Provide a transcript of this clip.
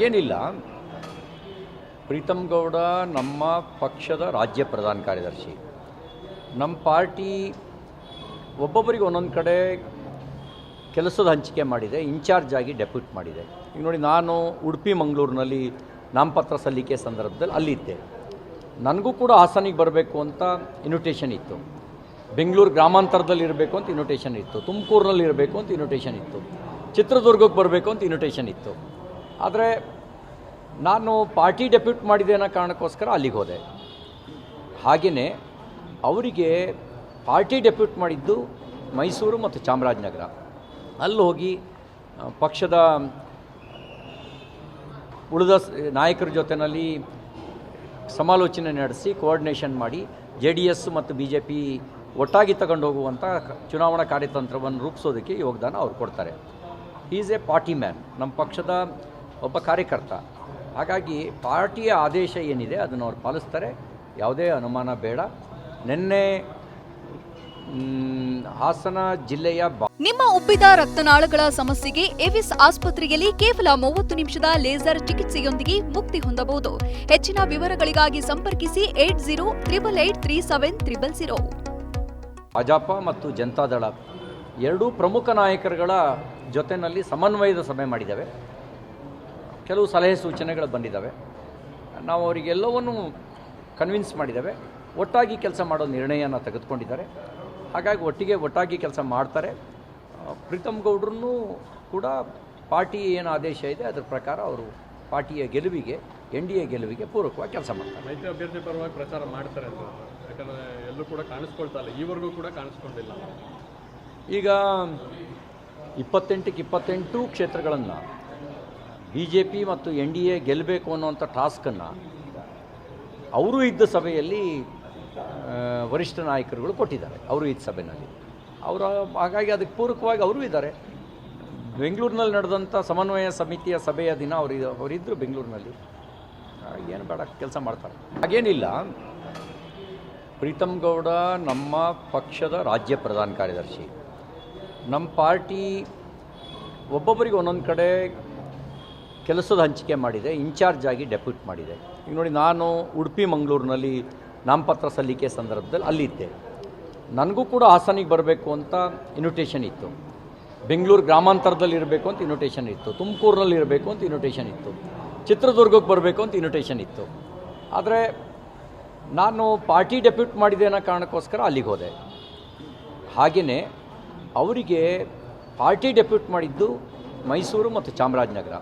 ಹಾಗೇನಿಲ್ಲ. ಪ್ರೀತಮ್ ಗೌಡ ನಮ್ಮ ಪಕ್ಷದ ರಾಜ್ಯ ಪ್ರಧಾನ ಕಾರ್ಯದರ್ಶಿ. ನಮ್ಮ ಪಾರ್ಟಿ ಒಬ್ಬೊಬ್ಬರಿಗೆ ಒಂದೊಂದು ಕಡೆ ಕೆಲಸದ ಹಂಚಿಕೆ ಮಾಡಿದೆ, ಇನ್ಚಾರ್ಜ್ ಆಗಿ ಡೆಪ್ಯೂಟ್ ಮಾಡಿದೆ. ಈಗ ನೋಡಿ, ನಾನು ಉಡುಪಿ, ಮಂಗಳೂರಿನಲ್ಲಿ ನಾಮಪತ್ರ ಸಲ್ಲಿಕೆ ಸಂದರ್ಭದಲ್ಲಿ ಅಲ್ಲಿದ್ದೆ. ನನಗೂ ಕೂಡ ಹಾಸನಿಗೆ ಬರಬೇಕು ಅಂತ ಇನ್ವಿಟೇಷನ್ ಇತ್ತು. ಬೆಂಗಳೂರು ಗ್ರಾಮಾಂತರದಲ್ಲಿ ಇರಬೇಕು ಅಂತ ಇನ್ವಿಟೇಷನ್ ಇತ್ತು. ತುಮಕೂರಿನಲ್ಲಿ ಇರಬೇಕು ಅಂತ ಇನ್ವಿಟೇಷನ್ ಇತ್ತು. ಚಿತ್ರದುರ್ಗಕ್ಕೆ ಬರಬೇಕು ಅಂತ ಇನ್ವಿಟೇಷನ್ ಇತ್ತು. ಆದರೆ ನಾನು ಪಾರ್ಟಿ ಡೆಪ್ಯೂಟ್ ಮಾಡಿದೆ ಅನ್ನೋ ಕಾರಣಕ್ಕೋಸ್ಕರ ಅಲ್ಲಿಗೆ ಹೋದೆ. ಹಾಗೆಯೇ ಅವರಿಗೆ ಪಾರ್ಟಿ ಡೆಪ್ಯೂಟ್ ಮಾಡಿದ್ದು ಮೈಸೂರು ಮತ್ತು ಚಾಮರಾಜನಗರ. ಅಲ್ಲಿ ಹೋಗಿ ಪಕ್ಷದ ಉಳಿದ ನಾಯಕರ ಜೊತೆಯಲ್ಲಿ ಸಮಾಲೋಚನೆ ನಡೆಸಿ ಕೋಆರ್ಡಿನೇಷನ್ ಮಾಡಿ, ಜೆ ಡಿ ಎಸ್ ಮತ್ತು ಬಿ ಜೆ ಪಿ ಒಟ್ಟಾಗಿ ತಗೊಂಡು ಹೋಗುವಂಥ ಚುನಾವಣಾ ಕಾರ್ಯತಂತ್ರವನ್ನು ರೂಪಿಸೋದಕ್ಕೆ ಯೋಗದಾನ ಅವ್ರು ಕೊಡ್ತಾರೆ. ಈಸ್ ಎ ಪಾರ್ಟಿ ಮ್ಯಾನ್ ನಮ್ಮ ಪಕ್ಷದ ಒಬ್ಬ ಕಾರ್ಯಕರ್ತ. ಹಾಗಾಗಿ ಪಾರ್ಟಿಯ ಆದೇಶ ಏನಿದೆ ಅದನ್ನು ಅವ್ರು ಪಾಲಿಸ್ತಾರೆ. ಯಾವುದೇ ಅನುಮಾನ ಬೇಡ. ನಿನ್ನೆ ಹಾಸನ ಜಿಲ್ಲೆಯ ನಿಮ್ಮ ಉಬ್ಬಿದ ರಕ್ತನಾಳಗಳ ಸಮಸ್ಯೆಗೆ ಎವಿಸ್ ಆಸ್ಪತ್ರೆಯಲ್ಲಿ ಕೇವಲ ಮೂವತ್ತು ನಿಮಿಷದ ಲೇಸರ್ ಚಿಕಿತ್ಸೆಯೊಂದಿಗೆ ಮುಕ್ತಿ ಹೊಂದಬಹುದು. ಹೆಚ್ಚಿನ ವಿವರಗಳಿಗಾಗಿ ಸಂಪರ್ಕಿಸಿ eight zero triple eight three seven triple zero. Bhajapa ಮತ್ತು ಜನತಾದಳ ಎರಡೂ ಪ್ರಮುಖ ನಾಯಕರುಗಳ ಜೊತೆಯಲ್ಲಿ ಸಮನ್ವಯದ ಸಭೆ ಮಾಡಿದ್ದಾವೆ. ಕೆಲವು ಸಲಹೆ ಸೂಚನೆಗಳು ಬಂದಿದ್ದಾವೆ. ನಾವು ಅವರಿಗೆಲ್ಲವನ್ನು ಕನ್ವಿನ್ಸ್ ಮಾಡಿದ್ದಾವೆ. ಒಟ್ಟಾಗಿ ಕೆಲಸ ಮಾಡೋ ನಿರ್ಣಯನ ತೆಗೆದುಕೊಂಡಿದ್ದಾರೆ. ಹಾಗಾಗಿ ಒಟ್ಟಿಗೆ ಒಟ್ಟಾಗಿ ಕೆಲಸ ಮಾಡ್ತಾರೆ. ಪ್ರೀತಮ್ ಗೌಡ್ರೂ ಕೂಡ ಪಾರ್ಟಿ ಏನು ಆದೇಶ ಇದೆ ಅದರ ಪ್ರಕಾರ ಅವರು ಪಾರ್ಟಿಯ ಗೆಲುವಿಗೆ ಎನ್ ಡಿ ಎ ಗೆಲುವಿಗೆ ಪೂರಕವಾಗಿ ಕೆಲಸ ಮಾಡ್ತಾರೆ. ಮೈತ್ರಿ ಅಭ್ಯರ್ಥಿ ಪರವಾಗಿ ಪ್ರಚಾರ ಮಾಡ್ತಾರೆ ಅಂತ. ಯಾಕಂದ್ರೆ ಎಲ್ಲೂ ಕೂಡ ಕಾಣಿಸ್ಕೊಳ್ತಾ ಇಲ್ಲ. ಈವರೆಗೂ ಕೂಡ ಕಾಣಿಸ್ಕೊಂಡಿಲ್ಲ. ಈಗ ಇಪ್ಪತ್ತೆಂಟಕ್ಕೆ ಇಪ್ಪತ್ತೆಂಟು ಕ್ಷೇತ್ರಗಳನ್ನು ಬಿ ಜೆ ಪಿ ಮತ್ತು ಎನ್ ಡಿ ಎ ಗೆಲ್ಲಬೇಕು ಅನ್ನುವಂಥ ಟಾಸ್ಕನ್ನು ಅವರು ಇದ್ದ ಸಭೆಯಲ್ಲಿ ವರಿಷ್ಠ ನಾಯಕರುಗಳು ಕೊಟ್ಟಿದ್ದಾರೆ, ಅವರು ಇದ್ದ ಸಭೆಯಲ್ಲಿ ಅವರ, ಹಾಗಾಗಿ ಅದಕ್ಕೆ ಪೂರಕವಾಗಿ ಅವರು ಇದ್ದಾರೆ. ಬೆಂಗಳೂರಿನಲ್ಲಿ ನಡೆದಂಥ ಸಮನ್ವಯ ಸಮಿತಿಯ ಸಭೆಯ ದಿನ ಅವರು ಅವರಿದ್ದರು ಬೆಂಗಳೂರಿನಲ್ಲಿ. ಏನು ಬೇಡ, ಕೆಲಸ ಮಾಡ್ತಾರೆ. ಹಾಗೇನಿಲ್ಲ. ಪ್ರೀತಮ್ ಗೌಡ ನಮ್ಮ ಪಕ್ಷದ ರಾಜ್ಯ ಪ್ರಧಾನ ಕಾರ್ಯದರ್ಶಿ. ನಮ್ಮ ಪಾರ್ಟಿ ಒಬ್ಬೊಬ್ಬರಿಗೆ ಒಂದೊಂದು ಕಡೆ ಕೆಲಸದ ಹಂಚಿಕೆ ಮಾಡಿದೆ, ಇನ್ಚಾರ್ಜ್ ಆಗಿ ಡೆಪ್ಯೂಟ್ ಮಾಡಿದೆ. ಈಗ ನೋಡಿ, ನಾನು ಉಡುಪಿ, ಮಂಗಳೂರಿನಲ್ಲಿ ನಾಮಪತ್ರ ಸಲ್ಲಿಕೆ ಸಂದರ್ಭದಲ್ಲಿ ಅಲ್ಲಿದ್ದೆ. ನನಗೂ ಕೂಡ ಹಾಸನಿಗೆ ಬರಬೇಕು ಅಂತ ಇನ್ವಿಟೇಷನ್ ಇತ್ತು. ಬೆಂಗಳೂರು ಗ್ರಾಮಾಂತರದಲ್ಲಿ ಇರಬೇಕು ಅಂತ ಇನ್ವಿಟೇಷನ್ ಇತ್ತು. ತುಮಕೂರಿನಲ್ಲಿ ಇರಬೇಕು ಅಂತ ಇನ್ವಿಟೇಷನ್ ಇತ್ತು. ಚಿತ್ರದುರ್ಗಕ್ಕೆ ಬರಬೇಕು ಅಂತ ಇನ್ವಿಟೇಷನ್ ಇತ್ತು. ಆದರೆ ನಾನು ಪಾರ್ಟಿ ಡೆಪ್ಯೂಟ್ ಮಾಡಿದೆ ಅನ್ನೋ ಕಾರಣಕ್ಕೋಸ್ಕರ ಅಲ್ಲಿಗೆ ಹೋದೆ. ಹಾಗೆಯೇ ಅವರಿಗೆ ಪಾರ್ಟಿ ಡೆಪ್ಯೂಟ್ ಮಾಡಿದ್ದು ಮೈಸೂರು ಮತ್ತು ಚಾಮರಾಜನಗರ.